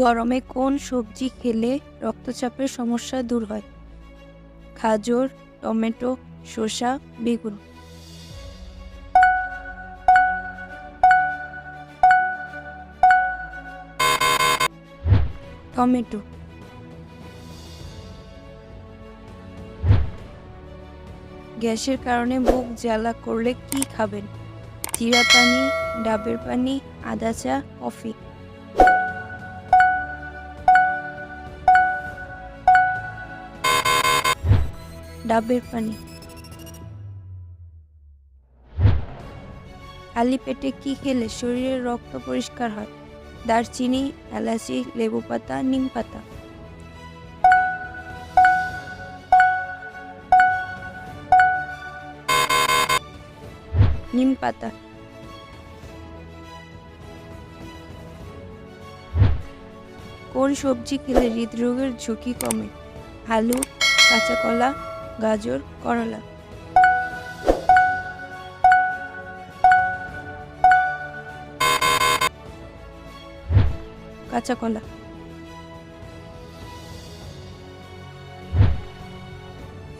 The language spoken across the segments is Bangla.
গরমে কোন সবজি খেলে রক্তচাপের সমস্যা দূর হয়? খাজর, টমেটো, শসা, বেগুন। টমেটো। গ্যাসের কারণে বুক জ্বালা করলে কি খাবেন? জিরা পানি, ডাবের পানি, আদা চা, কফি। ডাবের পানি। খালি পেটে কি খেলে শরীরের রক্ত পরিষ্কার হয়? দারচিনি, এলাচি, লেবু পাতা, নিম পাতা। নিম পাতা। কোন সবজি খেলে হৃদরোগের ঝুঁকি কমে? আলু, কাঁচা কলা গাজর, করলা। কাঁচা কলা।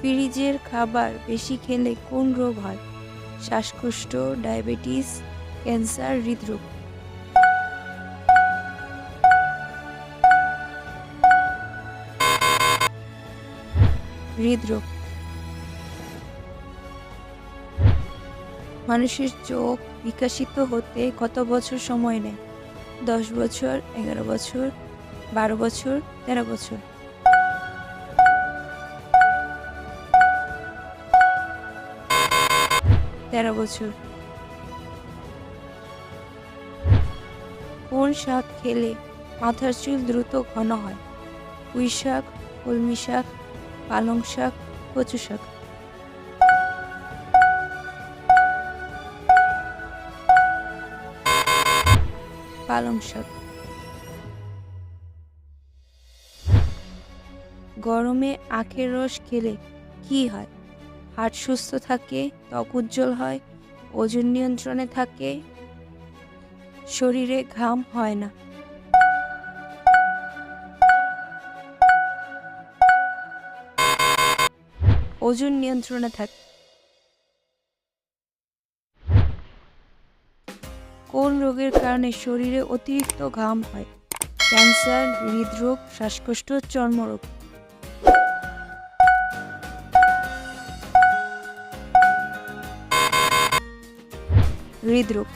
ফ্রিজের খাবার বেশি খেলে কোন রোগ হয়? শ্বাসকষ্ট, ডায়াবেটিস, ক্যান্সার, হৃদরোগ। হৃদরোগ। মানুষের চোখ বিকশিত হতে কত বছর সময় নেয়? দশ বছর, এগারো বছর, বারো বছর, তেরো বছর? তেরো বছর। কোন শাক খেলে মাথার চুল দ্রুত ঘন হয়? পুঁই শাক, কলমি শাক, পালং শাক, কচু শাক। পালং শাক। গরমে আখের রস খেলে কি হয়? হার্ট সুস্থ থাকে, ত্বক উজ্জ্বল হয়, ওজন নিয়ন্ত্রণে থাকে, শরীরে ঘাম হয় না। ওজন নিয়ন্ত্রণে থাকে কোন রোগের কারণে শরীরে অতিরিক্ত ঘাম হয়? ক্যান্সার হৃদরোগ শ্বাসকষ্ট চর্মরোগ। হৃদরোগ।